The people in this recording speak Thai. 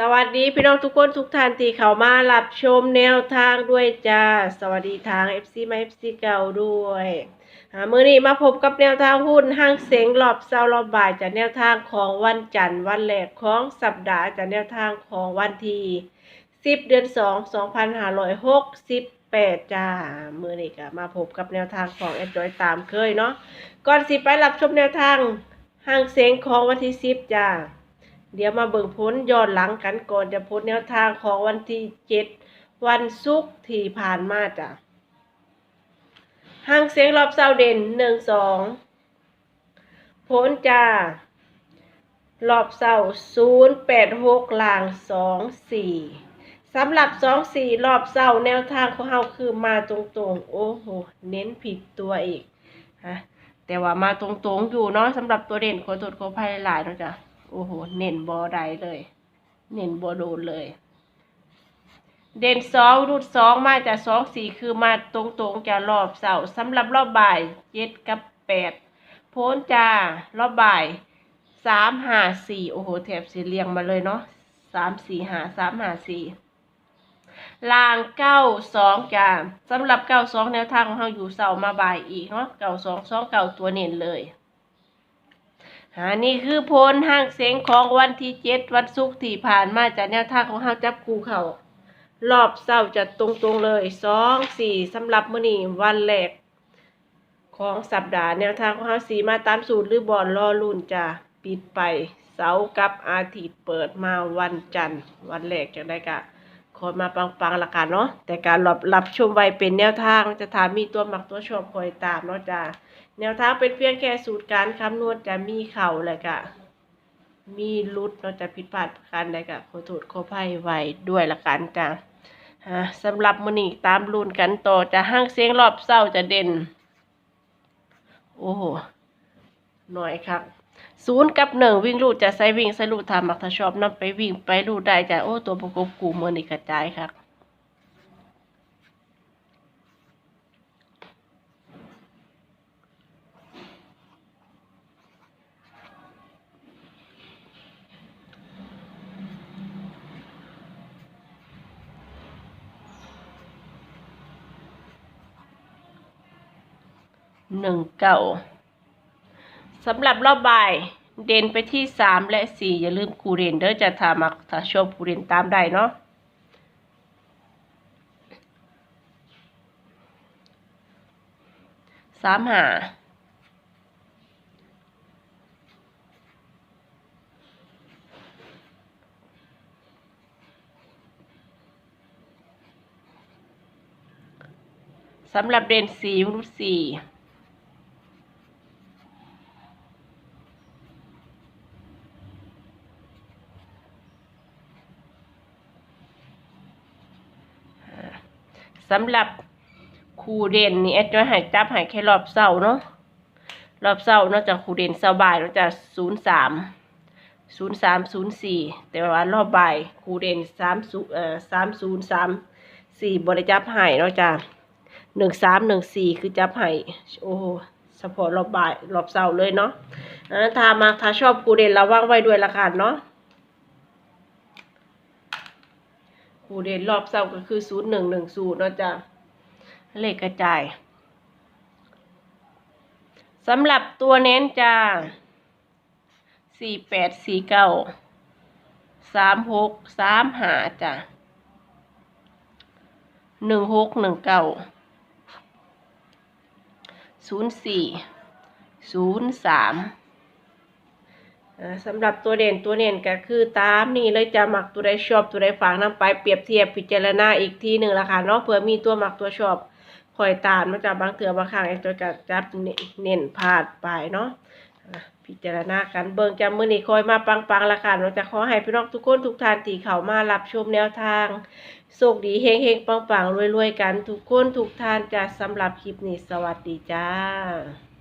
สวัสดีพี่น้องทุกคนทุกท่านที่เข้ามารับชมแนวทางด้วยจ้า สวัสดีทาง FC มา FC เก่าด้วยอ่ามือนี้มาพบกับแนวทางหุ้นห้างเสงรอบเช้ารอบบ่ายจากแนวทางของวันจันทร์วันแรกของสัปดาห์จากแนวทางของวันที่10 เดือน 2 2568 จ้า มือนี้ก็มาพบกับแนวทางของแอดจอยตามเคยเนาะก่อนสิไปรับชมแนวทางห้างเสงของวันที่ 10 จ้า เดี๋ยวมาเบิ่งพ้นย้อนหลังกันก่อนจะพ้นแนวทางของวันที่เจ็ดวันศุกร์ที่ผ่านมาจ้ะห้างเสียงรอบเศร้าเด่นหนึ่งสองพ้นจ้ารอบเศร้าศูนย์แปดหกลางสองสี่สำหรับสองสี่รอบเศร้าแนวทางของเฮาคือมาตรงๆ โอ้โห เน้นผิดตัวอีกฮะแต่ว่ามาตรงๆอยู่เนาะสำหรับตัวเด่นขอโทษขออภัยหลายๆเนาะจ้ะ โอ้โห เน้นบอใดเลย เน้นบอโดนเลย เด่นสองรูดสองมาจากสองสี่คือมาตรงๆจากรอบเสาสำหรับรอบบ่ายเจ็ดกับแปดโพ้นจ้ารอบบ่ายสามห้าสี่โอ้โห แถบสีเรียงมาเลยเนาะสามสี่ห้าสามห้าสี่ลางเก้าสองจ้าสำหรับเก้าสองแนวทางของเราอยู่เสามาบ่ายอีกเนาะเก้าสองสองเก้าตัวเน้นเลย อันนี้คือโพลห้างเสียงของวันที่เจ็ดวันศุกร์ที่ผ่านมาจากแนวทางของเฮาจับคูเขารอบเศร้าจะตรงๆเลยสองสี่สำหรับมื้อนี้วันแรกของสัปดาห์แนวทางของเฮาสีมาตามสูตรหรือบอลรอรุ่นจะปิดไปเสาร์กับอาทิตย์เปิดมาวันจันทร์ วันแรกจะได้กะ คอยมาปังๆละกันเนาะแต่การรับรับชมไว้เป็นแนวทางจะถามมีตัวหมักตัวชอบคอยตามเนาะจ้าแนวทางเป็นเพียงแค่สูตรการคำนวณจะมีเข่าเลยกะมีลุดเราจะผิดพลาดประการใดกะขอโทษขออภัยไว้ด้วยละกันจ้ะฮะสำหรับมือนี้ตามรุ่นกันต่อจะห้างเสียงรอบเศร้าจะเด่น โอ้โหหน่อยครับ ศูนย์กับหนึ่งวิ่งรูดจะใช้วิ่งใช้รูดทำมักถ้าชอบนำไปวิ่งไปรูดได้จ้ะโอ้ตัวประกบกูมือนี่กระจายครับหนึ่งเก่า สำหรับรอบบ่ายเด่นไปที่สามและสี่อย่าลืมคูเรนเด้อจะถามักถ้าชอบคูเรนตามได้เนาะสามหาสำหรับเด่นสี่มนุษย์สี่ สำหรับครูเด่นนี่แอดจะให้จับให้แค่รอบเสาเนาะรอบเสาร์นอกจากครูเด่นเสาบ่ายนอกจากศูนย์สามศูนย์สามศูนย์สี่แต่ว่ารอบบ่ายครูเด่นสามศูเอ่อสามศูนย์สามสี่บริจับให้นอกจากหนึ่งสามหนึ่งสี่คือจับให้โอ้โหเฉพาะรอบบ่ายรอบเสาร์เลยเนาะอ่าถ้ามาถ้าชอบครูเด่นระวังไว้ด้วยละกันเนาะ ครูเด่นรอบเสาร์ก็คือศูนย์หนึ่งหนึ่งศูนย์เนาะจ้ะเลขกระจายสำหรับตัวเน้นจ้าสี่แปดสี่เก้าสามหกสามหาจ้ะหนึ่งหกหนึ่งเก้าศูนย์สี่ศูนย์สาม สำหรับตัวเด่นตัวเด่นก็คือตามนี่เลยจะหมักตัวใดชอบตัวใดฝากนำไปเปรียบเทียบพิจารณาอีกทีหนึ่งละค่ะเนาะเผื่อมีตัวหมักตัวชอบคอยตามเนาจากบางเถื่อบางครั้งไอ้ตัวกัจับเนเน้นพลาดไปเนาะพิจารณากันเบิ่งจำมือนี้คอยมาปังๆละค่ะเราจะขอให้พี่น้องทุกคนทุกท่านที่เข้ามารับชมแนวทางโชคดีเฮงๆปังๆรวยๆกันทุกคนทุกท่านจะสำหรับคลิปนี้สวัสดีจ้า